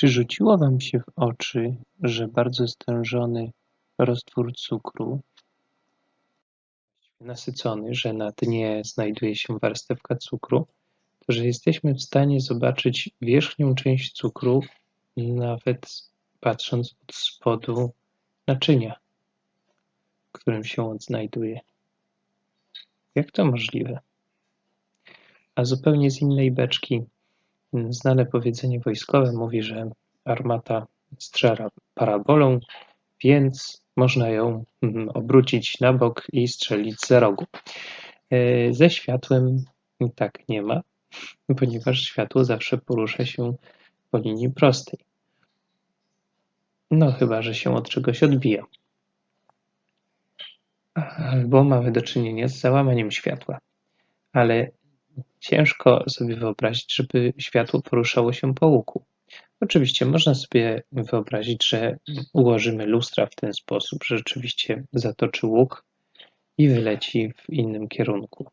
Czy rzuciło wam się w oczy, że bardzo stężony roztwór cukru, nasycony, że na dnie znajduje się warstewka cukru, to że jesteśmy w stanie zobaczyć wierzchnią część cukru, nawet patrząc od spodu naczynia, w którym się on znajduje. Jak to możliwe? A zupełnie z innej beczki znane powiedzenie wojskowe mówi, że armata strzela parabolą, więc można ją mm, obrócić na bok i strzelić za rogu. E, ze światłem tak nie ma, ponieważ światło zawsze porusza się po linii prostej. No chyba, że się od czegoś odbija. Albo mamy do czynienia z załamaniem światła. Ale ciężko sobie wyobrazić, żeby światło poruszało się po łuku. Oczywiście można sobie wyobrazić, że ułożymy lustra w ten sposób, że rzeczywiście zatoczy łuk i wyleci w innym kierunku.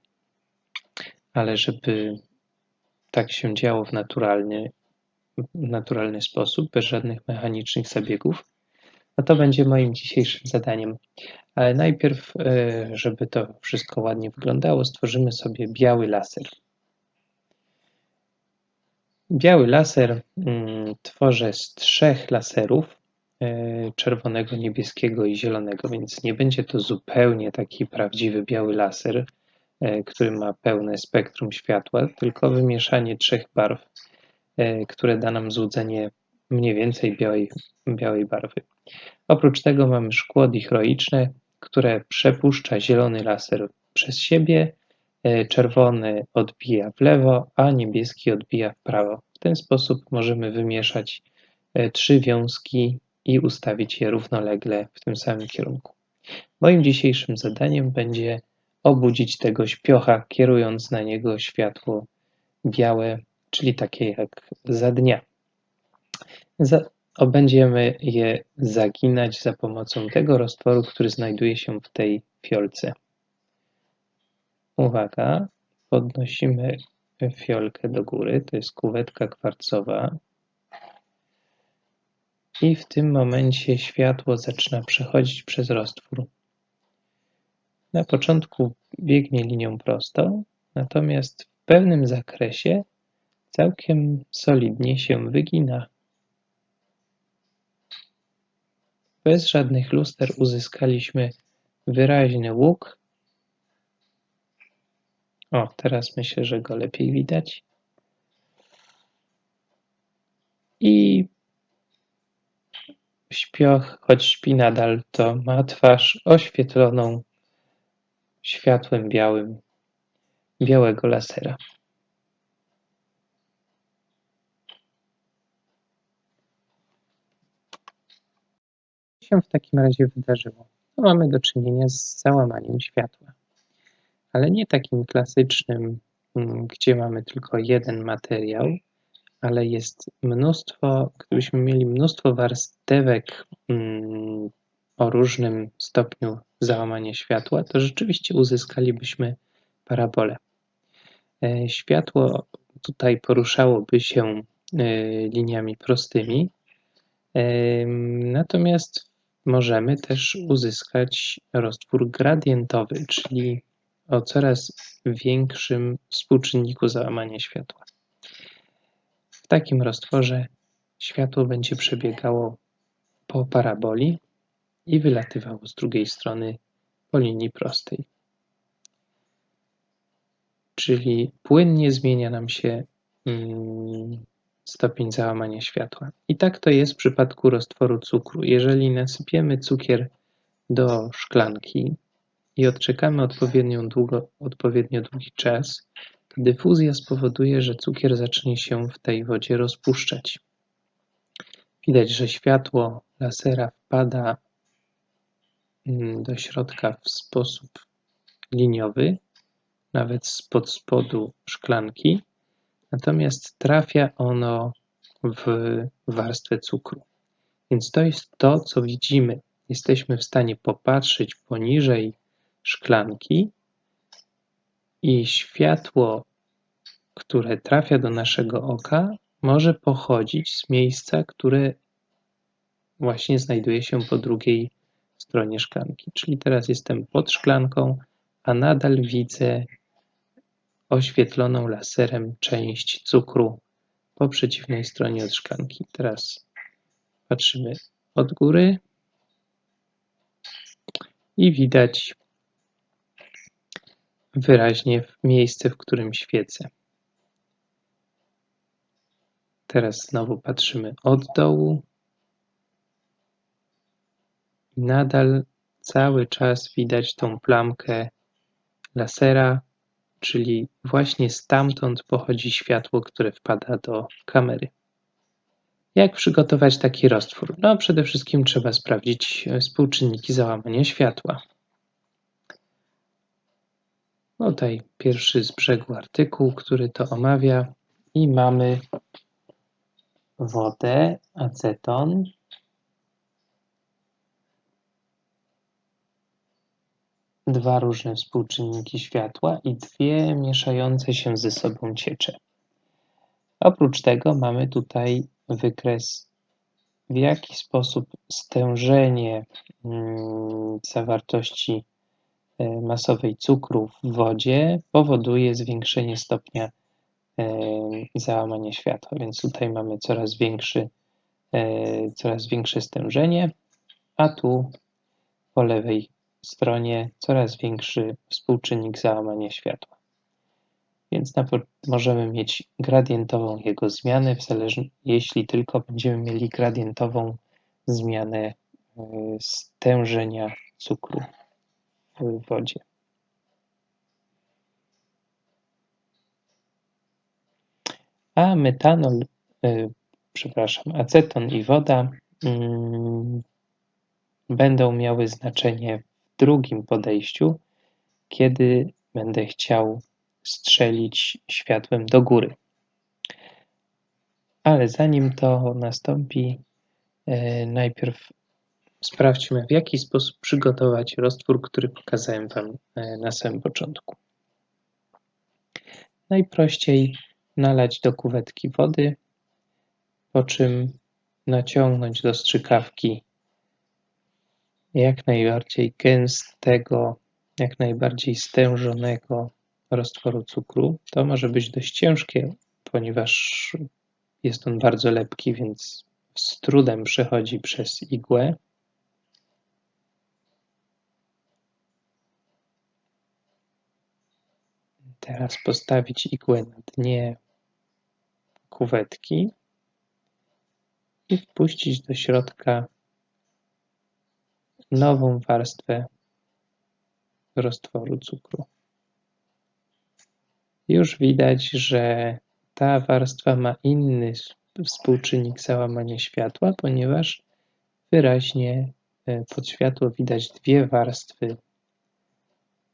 Ale żeby tak się działo w naturalny, naturalny sposób, bez żadnych mechanicznych zabiegów, no to będzie moim dzisiejszym zadaniem. Ale najpierw, e, żeby to wszystko ładnie wyglądało, stworzymy sobie biały laser. Biały laser mm, tworzę z trzech laserów, e, czerwonego, niebieskiego i zielonego, więc nie będzie to zupełnie taki prawdziwy biały laser, e, który ma pełne spektrum światła, tylko wymieszanie trzech barw, e, które da nam złudzenie mniej więcej białej, białej barwy. Oprócz tego mamy szkło dichroiczne, które przepuszcza zielony laser przez siebie, czerwony odbija w lewo, a niebieski odbija w prawo. W ten sposób możemy wymieszać e, trzy wiązki i ustawić je równolegle w tym samym kierunku. Moim dzisiejszym zadaniem będzie obudzić tego śpiocha, kierując na niego światło białe, czyli takie jak za dnia. Za, będziemy je zaginać za pomocą tego roztworu, który znajduje się w tej fiolce. Uwaga, podnosimy fiolkę do góry, to jest kuwetka kwarcowa. I w tym momencie światło zaczyna przechodzić przez roztwór. Na początku biegnie linią prostą, natomiast w pewnym zakresie całkiem solidnie się wygina. Bez żadnych luster uzyskaliśmy wyraźny łuk o, teraz myślę, że go lepiej widać. I śpioch, choć śpi nadal, to ma twarz oświetloną światłem białym, białego lasera. Co się w takim razie wydarzyło? No, mamy do czynienia z załamaniem światła ale nie takim klasycznym, mm, gdzie mamy tylko jeden materiał, ale jest mnóstwo, gdybyśmy mieli mnóstwo warstewek mm, o różnym stopniu załamania światła, to rzeczywiście uzyskalibyśmy parabolę. E, światło tutaj poruszałoby się e, liniami prostymi, e, natomiast możemy też uzyskać roztwór gradientowy, czyli o coraz większym współczynniku załamania światła. W takim roztworze światło będzie przebiegało po paraboli i wylatywało z drugiej strony po linii prostej. Czyli płynnie zmienia nam się mm, stopień załamania światła. I tak to jest w przypadku roztworu cukru. Jeżeli nasypiemy cukier do szklanki, i odczekamy odpowiednio, długo, odpowiednio długi czas, dyfuzja spowoduje, że cukier zacznie się w tej wodzie rozpuszczać. Widać, że światło lasera wpada mm, do środka w sposób liniowy, nawet spod spodu szklanki, natomiast trafia ono w warstwę cukru. Więc to jest to, co widzimy. Jesteśmy w stanie popatrzeć poniżej szklanki i światło, które trafia do naszego oka, może pochodzić z miejsca, które właśnie znajduje się po drugiej stronie szklanki. Czyli teraz jestem pod szklanką, a nadal widzę oświetloną laserem część cukru po przeciwnej stronie od szklanki. Teraz patrzymy od góry i widać wyraźnie miejsce, w którym świecę. Teraz znowu patrzymy od dołu. I nadal cały czas widać tą plamkę lasera, czyli właśnie stamtąd pochodzi światło, które wpada do kamery. Jak przygotować taki roztwór? No, przede wszystkim trzeba sprawdzić współczynniki załamania światła. Tutaj pierwszy z brzegu artykuł, który to omawia i mamy wodę, aceton, dwa różne współczynniki światła i dwie mieszające się ze sobą ciecze. Oprócz tego mamy tutaj wykres, w jaki sposób stężenie mm, zawartości masowej cukru w wodzie powoduje zwiększenie stopnia e, załamania światła. Więc tutaj mamy coraz, większy, e, coraz większe stężenie, a tu po lewej stronie coraz większy współczynnik załamania światła. Więc możemy mieć gradientową jego zmianę, jeśli tylko będziemy mieli gradientową zmianę e, stężenia cukru wodzie. A metanol, yy, przepraszam, aceton i woda yy, będą miały znaczenie w drugim podejściu, kiedy będę chciał strzelić światłem do góry. Ale zanim to nastąpi, e, najpierw sprawdźmy, w jaki sposób przygotować roztwór, który pokazałem Wam e, na samym początku. Najprościej nalać do kuwetki wody, po czym naciągnąć do strzykawki jak najbardziej gęstego, jak najbardziej stężonego roztworu cukru. To może być dość ciężkie, ponieważ jest on bardzo lepki, więc z trudem przechodzi przez igłę. Teraz postawić igłę na dnie kuwetki i wpuścić do środka nową warstwę roztworu cukru. Już widać, że ta warstwa ma inny współczynnik załamania światła, ponieważ wyraźnie e, pod światło widać dwie warstwy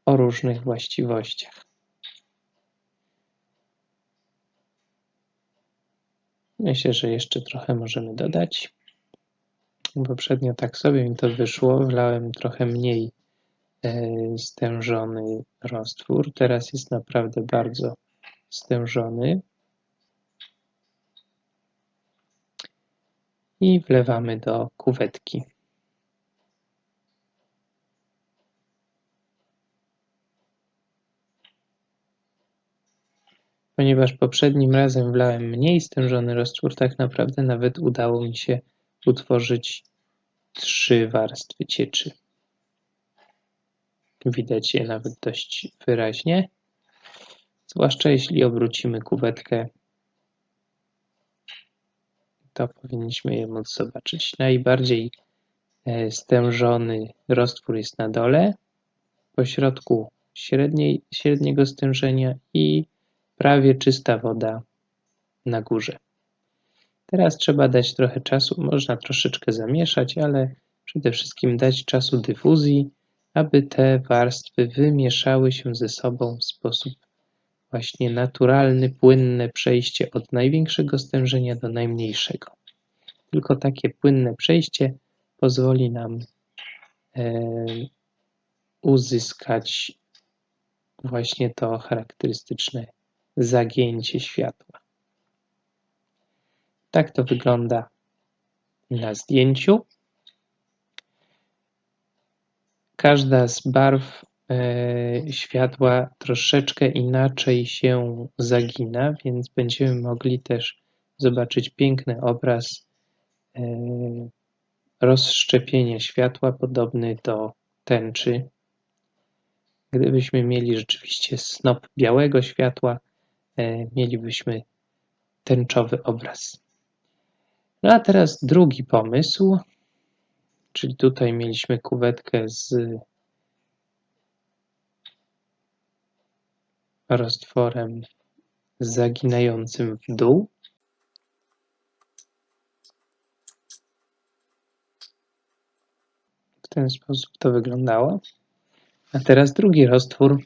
o różnych właściwościach. Myślę, że jeszcze trochę możemy dodać. Poprzednio tak sobie mi to wyszło, wlałem trochę mniej e, stężony roztwór. Teraz jest naprawdę bardzo stężony. I wlewamy do kuwetki. Ponieważ poprzednim razem wlałem mniej stężony roztwór, tak naprawdę nawet udało mi się utworzyć trzy warstwy cieczy. Widać je nawet dość wyraźnie, zwłaszcza jeśli obrócimy kuwetkę, to powinniśmy je móc zobaczyć. Najbardziej e, stężony roztwór jest na dole, po środku średniej, średniego stężenia i prawie czysta woda na górze. Teraz trzeba dać trochę czasu, można troszeczkę zamieszać, ale przede wszystkim dać czasu dyfuzji, aby te warstwy wymieszały się ze sobą w sposób właśnie naturalny, płynne przejście od największego stężenia do najmniejszego. Tylko takie płynne przejście pozwoli nam e, uzyskać właśnie to charakterystyczne zagięcie światła. Tak to wygląda na zdjęciu. Każda z barw e, światła troszeczkę inaczej się zagina, więc będziemy mogli też zobaczyć piękny obraz e, rozszczepienia światła podobny do tęczy. Gdybyśmy mieli rzeczywiście snop białego światła, mielibyśmy tęczowy obraz. No a teraz drugi pomysł, czyli tutaj mieliśmy kuwetkę z roztworem zaginającym w dół. W ten sposób to wyglądało. A teraz drugi roztwór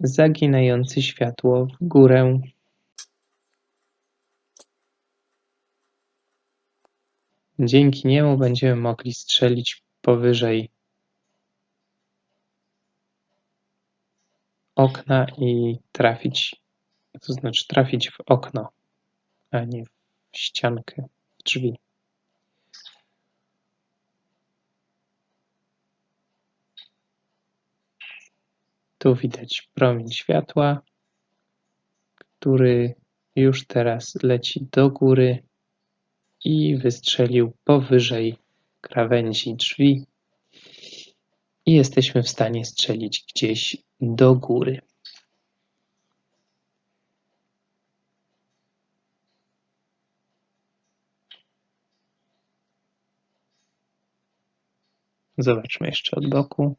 zaginający światło w górę. Dzięki niemu będziemy mogli strzelić powyżej okna i trafić, to znaczy trafić w okno, a nie w ściankę, drzwi. Tu widać promień światła, który już teraz leci do góry i wystrzelił powyżej krawędzi drzwi i jesteśmy w stanie strzelić gdzieś do góry. Zobaczmy jeszcze od boku.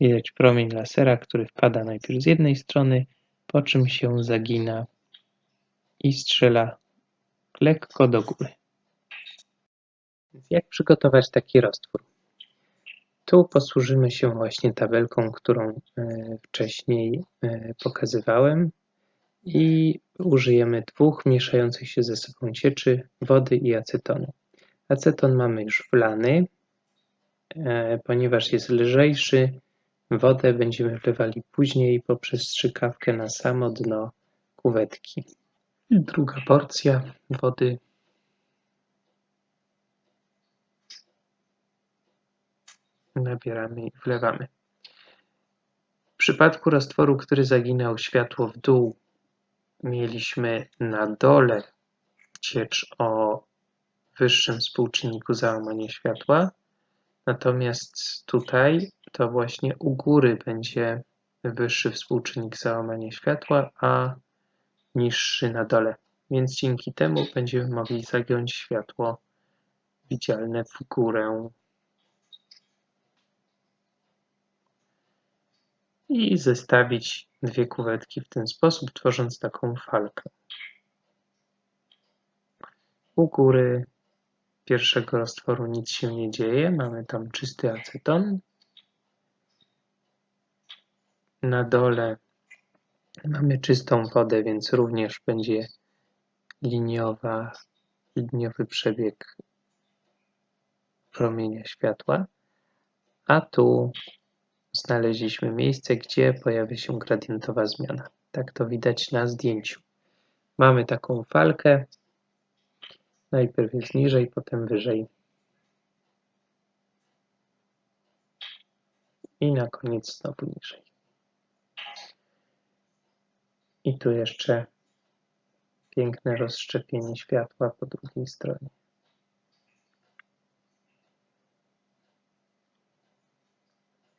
Widać promień lasera, który wpada najpierw z jednej strony, po czym się zagina i strzela lekko do góry. Jak przygotować taki roztwór? Tu posłużymy się właśnie tabelką, którą e, wcześniej e, pokazywałem i użyjemy dwóch mieszających się ze sobą cieczy wody i acetonu. Aceton mamy już wlany, e, ponieważ jest lżejszy, wodę będziemy wlewali później poprzez strzykawkę na samo dno kuwetki. Druga porcja wody nabieramy i wlewamy. W przypadku roztworu, który zaginał światło w dół, mieliśmy na dole ciecz o wyższym współczynniku załamania światła, natomiast tutaj to właśnie u góry będzie wyższy współczynnik załamania światła, a niższy na dole. Więc dzięki temu będziemy mogli zagiąć światło widzialne w górę i zestawić dwie kuwetki w ten sposób, tworząc taką falkę. U góry pierwszego roztworu nic się nie dzieje, mamy tam czysty aceton. Na dole mamy czystą wodę, więc również będzie liniowa, liniowy przebieg promienia światła, a tu znaleźliśmy miejsce, gdzie pojawia się gradientowa zmiana. Tak to widać na zdjęciu. Mamy taką falkę. Najpierw jest niżej, potem wyżej. I na koniec znowu niżej. I tu jeszcze piękne rozszczepienie światła po drugiej stronie.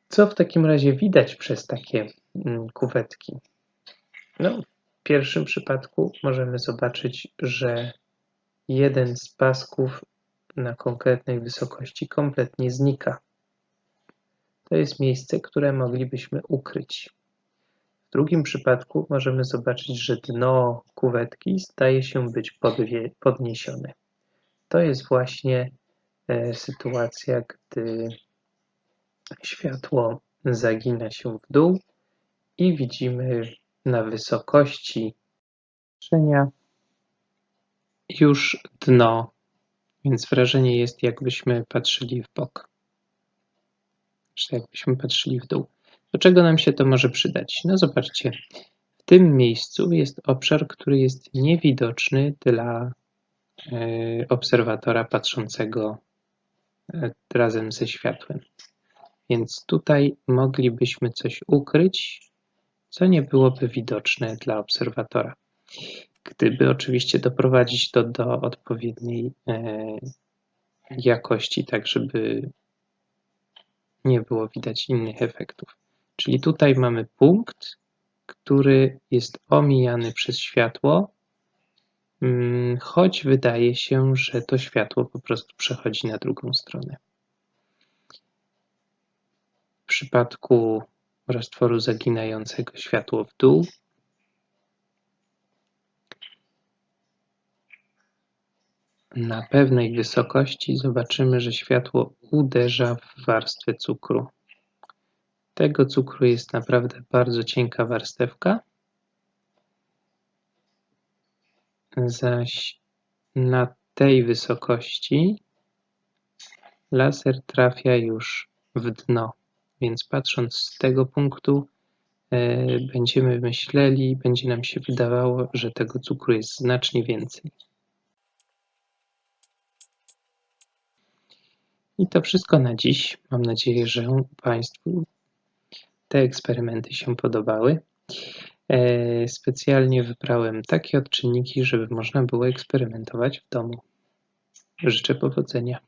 Co w takim razie widać przez takie mm, kuwetki? No, w pierwszym przypadku możemy zobaczyć, że jeden z pasków na konkretnej wysokości kompletnie znika. To jest miejsce, które moglibyśmy ukryć. W drugim przypadku możemy zobaczyć, że dno kuwetki staje się być podniesione. To jest właśnie e, sytuacja, gdy światło zagina się w dół i widzimy na wysokości patrzenia już dno, więc wrażenie jest jakbyśmy patrzyli w bok, czy jakbyśmy patrzyli w dół. Do czego nam się to może przydać? No zobaczcie, w tym miejscu jest obszar, który jest niewidoczny dla e, obserwatora patrzącego e, razem ze światłem. Więc tutaj moglibyśmy coś ukryć, co nie byłoby widoczne dla obserwatora. Gdyby oczywiście doprowadzić to do odpowiedniej e, jakości, tak żeby nie było widać innych efektów. Czyli tutaj mamy punkt, który jest omijany przez światło, mm, choć wydaje się, że to światło po prostu przechodzi na drugą stronę. W przypadku roztworu zaginającego światło w dół na pewnej wysokości zobaczymy, że światło uderza w warstwę cukru. Tego cukru jest naprawdę bardzo cienka warstewka, zaś na tej wysokości laser trafia już w dno, więc patrząc z tego punktu e, będziemy myśleli, będzie nam się wydawało, że tego cukru jest znacznie więcej. I to wszystko na dziś. Mam nadzieję, że Państwu te eksperymenty się podobały. E, specjalnie wybrałem takie odczynniki, żeby można było eksperymentować w domu. Życzę powodzenia.